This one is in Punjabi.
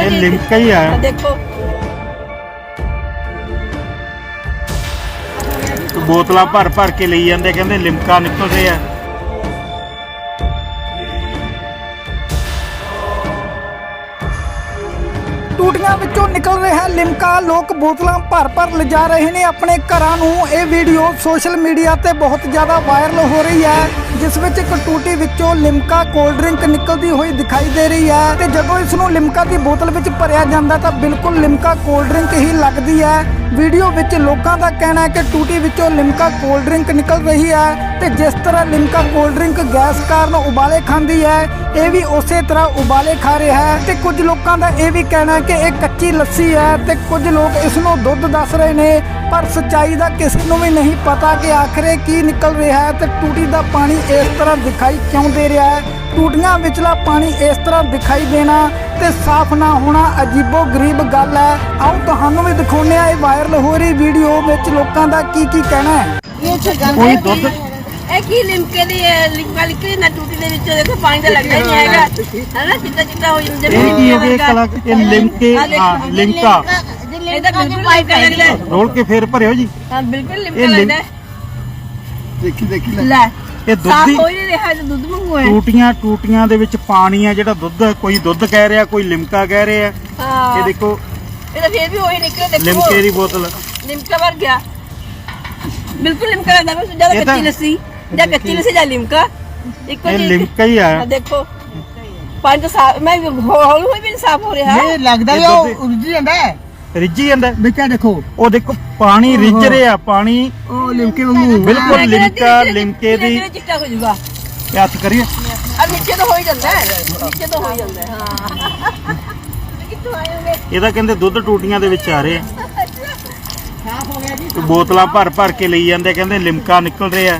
ਇਹ ਜੀ ਲਿਮਕਾ ਹੀ ਆ। ਦੇਖੋ। ਬੋਤਲਾਂ ਭਰ ਭਰ ਕੇ ਲਈ ਜਾਂਦੇ ਕਹਿੰਦੇ ਲਿਮਕਾ ਨਿਕਲ ਰਿਹਾ ਟੂਟੀਆਂ ਵਿੱਚੋਂ ਨਿਕਲ ਰਿਹਾ ਲਿਮਕਾ। ਲੋਕ ਬੋਤਲਾਂ ਭਰ-ਭਰ ਲਿਜਾ ਰਹੇ ਨੇ ਆਪਣੇ ਘਰਾਂ ਨੂੰ। ਇਹ ਵੀਡੀਓ ਸੋਸ਼ਲ ਮੀਡੀਆ ਤੇ ਬਹੁਤ ਜ਼ਿਆਦਾ ਵਾਇਰਲ ਹੋ ਰਹੀ ਹੈ। ਜਿਸ ਵਿੱਚ ਇੱਕ ਟੂਟੀ ਵਿੱਚੋਂ ਲਿਮਕਾ ਕੋਲਡ ਡਰਿੰਕ ਨਿਕਲਦੀ ਹੋਈ ਦਿਖਾਈ ਦੇ ਰਹੀ ਹੈ ਤੇ ਜਦੋਂ ਇਸ ਨੂੰ ਲਿਮਕਾ ਦੀ ਬੋਤਲ ਵਿੱਚ ਭਰਿਆ ਜਾਂਦਾ ਤਾਂ ਬਿਲਕੁਲ ਲਿਮਕਾ ਕੋਲਡ ਡਰਿੰਕ ਹੀ ਲੱਗਦੀ ਹੈ। ਵੀਡੀਓ ਵਿੱਚ ਲੋਕਾਂ ਦਾ ਕਹਿਣਾ ਹੈ ਕਿ ਟੂਟੀ ਵਿੱਚੋਂ ਲਿਮਕਾ ਕੋਲਡ ਡਰਿੰਕ ਨਿਕਲ ਰਹੀ ਹੈ ਤੇ ਜਿਸ ਤਰ੍ਹਾਂ ਲਿਮਕਾ ਕੋਲਡ ਡਰਿੰਕ ਗੈਸ ਕਾਰਨ ਉਬਾਲੇ ਖਾਂਦੀ ਹੈ, ਇਹ ਵੀ ਉਸੇ ਤਰ੍ਹਾਂ ਉਬਾਲੇ ਖਾ ਰਿਹਾ ਹੈ ਤੇ ਕੁਝ ਲੋਕਾਂ ਦਾ ਇਹ ਵੀ ਕਹਿਣਾ ਹੈ ਕਿ ਇਹ ਕੱਚੀ ਲੱਸੀ ਹੈ ਤੇ ਕੁਝ ਲੋਕ ਇਸ ਨੂੰ ਦੁੱਧ ਦੱਸ ਰਹੇ ਨੇ, ਪਰ ਸੱਚਾਈ ਦਾ ਕਿਸੇ ਨੂੰ ਵੀ ਨਹੀਂ ਪਤਾ ਕਿ ਆਖਰੇ ਕੀ ਨਿਕਲ ਰਿਹਾ ਹੈ ਤੇ ਟੂਟੀ ਦਾ ਪਾਣੀ ਇਸ ਤਰ੍ਹਾਂ ਦਿਖਾਈ ਕਿਉਂ ਦੇ ਰਿਹਾ ਹੈ। ਟੂਟੀਆਂ ਵਿਚਲਾ ਪਾਣੀ ਇਸ ਤਰ੍ਹਾਂ ਦਿਖਾਈ ਦੇਣਾ ਤੇ ਸਾਫ਼ ਨਾ ਹੋਣਾ ਅਜੀਬੋ ਗਰੀਬ ਗੱਲ ਹੈ। ਆਓ ਤੁਹਾਨੂੰ ਵੀ ਦਿਖਾਉਂਦੇ ਆ ਇਹ ਵਾਇਰਲ ਹੋ ਰਹੀ ਵੀਡੀਓ ਵਿੱਚ ਲੋਕਾਂ ਦਾ ਕੀ ਕੀ ਕਹਿਣਾ ਹੈ। ਕੋਈ ਦੁੱਧ? ਇਹ ਕੀ ਲਿਮਕੇ ਦੀ ਲਿਮਕਾ ਲਿਖੀ ਨਾ ਟੂਟੀ ਦੇ ਵਿੱਚੋਂ ਦੇਖੋ ਪਾਣੀ ਤਾਂ ਲੱਗਦਾ ਹੀ ਨਹੀਂ ਹੈਗਾ। ਹੈਨਾ ਚਿੱਟਾ ਚਿੱਟਾ ਹੋ ਜਾਂਦਾ ਇਹ ਕੀ ਗਿਆ ਕਲਾ ਇਹ ਲਿਮਕੇ? ਹਾਂ ਲਿਮਕਾ। ਇਹ ਤਾਂ ਬਿਲਕੁਲ ਲਿਮਕਾ ਲੱਗਦਾ ਹੈ। ਰੋਲ ਕੇ ਫੇਰ ਭਰਿਓ ਜੀ। ਹਾਂ ਬਿਲਕੁਲ ਲਿਮਕਾ ਇਹ ਲਿਮ- ਲੱਗਦਾ ਹੈ। ਦੇਖੀ ਦੇਖੀ ਲੈ। ਇਹ ਸਾਫ਼ ਦੁੱਧ ਹੋ ਹੀ ਨਹੀਂ ਰਿਹਾ ਇਹ ਦੁੱਧ ਮੰਗੂ ਹੈ ਟੂਟੀਆਂ ਟੂਟੀਆਂ ਦੇ ਵਿੱਚ ਪਾਣੀ ਆ ਜਿਹੜਾ ਦੁੱਧ ਕੋਈ ਦੁੱਧ ਕਹਿ ਰਿਹਾ ਕੋਈ ਲਿਮਕਾ ਕਹਿ ਰਿਹਾ। ਹਾਂ। ਇਹ ਦੇਖੋ ਇਹ ਤਾਂ ਫੇਰ ਵੀ ਉਹੀ ਨਿਕਲੇ ਦੇਖੋ। ਲਿਮਕੇ ਦੀ ਬੋਤਲ। ਲਿਮਕਾ ਵਰ ਗਿਆ। ਬਿਲਕੁਲ ਲਿਮਕਾ ਲੱਗਦਾ ਮੈਂ ਜ਼ਿਆਦਾ ਇਹ ਤਾਂ- ਕੱਚੀ ਲੱਸੀ। ਜਾਂ ਕੱਚੀ ਲੱਸੀ ਜਾਂ ਲਿਮਕਾ। ਇੱਕੋ ਇਹ ਚੀਜ਼ ਲਿਮਕਾ ਹੀ ਆ। ਆਹ ਦੇਖੋ। ਪੰਜ ਸਾਫ਼ ਮੈਂ ਹੌਲੀ ਹੌਲੀ ਵੀ ਨੀ ਸਾਫ਼ ਹੋ ਰਿਹਾ। ਇਹ ਲੱਗਦਾ ਇਹ ਵੀ ਉਹ ਦੁੱਧ- ਉਲਝ ਜਾਂਦਾ ਹੈ। ਰਿੱਝੀ ਜਾਂਦਾ। ਦੇਖਿਆ ਦੇਖੋ। ਉਹ ਦੇਖੋ ਪਾਣੀ ਰਿੱਝ ਰਿਹਾ ਪਾਣੀ ਉਹ ਲਿਮਕੇ ਵਾਂਗੂ। ਬਿਲਕੁਲ ਲਿਮਕਾ ਲਿਮਕੇ ਦੀ ਚਿੱਟਾ ਹੋ ਜਾਊਗਾ। ਇਹ ਹੱਥ ਕਰੀਏ। ਆ ਨੀਚੇ ਤੋਂ ਹੋ ਹੀ ਜਾਂਦਾ ਹੈ। ਨੀਚੇ ਤੋਂ ਹੋ ਹੀ ਜਾਂਦਾ ਹੈ। ਹਾਂ। ਕਿੱਥੋਂ ਆਏ ਹੋਗੇ ਇਹਦਾ ਕਹਿੰਦੇ ਦੁੱਧ ਟੂਟੀਆਂ ਦੇ ਵਿੱਚ ਆ ਰਹੇ। ਆ ਬੋਤਲਾਂ ਭਰ ਭਰ ਕੇ ਲਈ ਜਾਂਦੇ ਕਹਿੰਦੇ ਲਿਮਕਾ ਨਿਕਲ ਰਿਹਾ।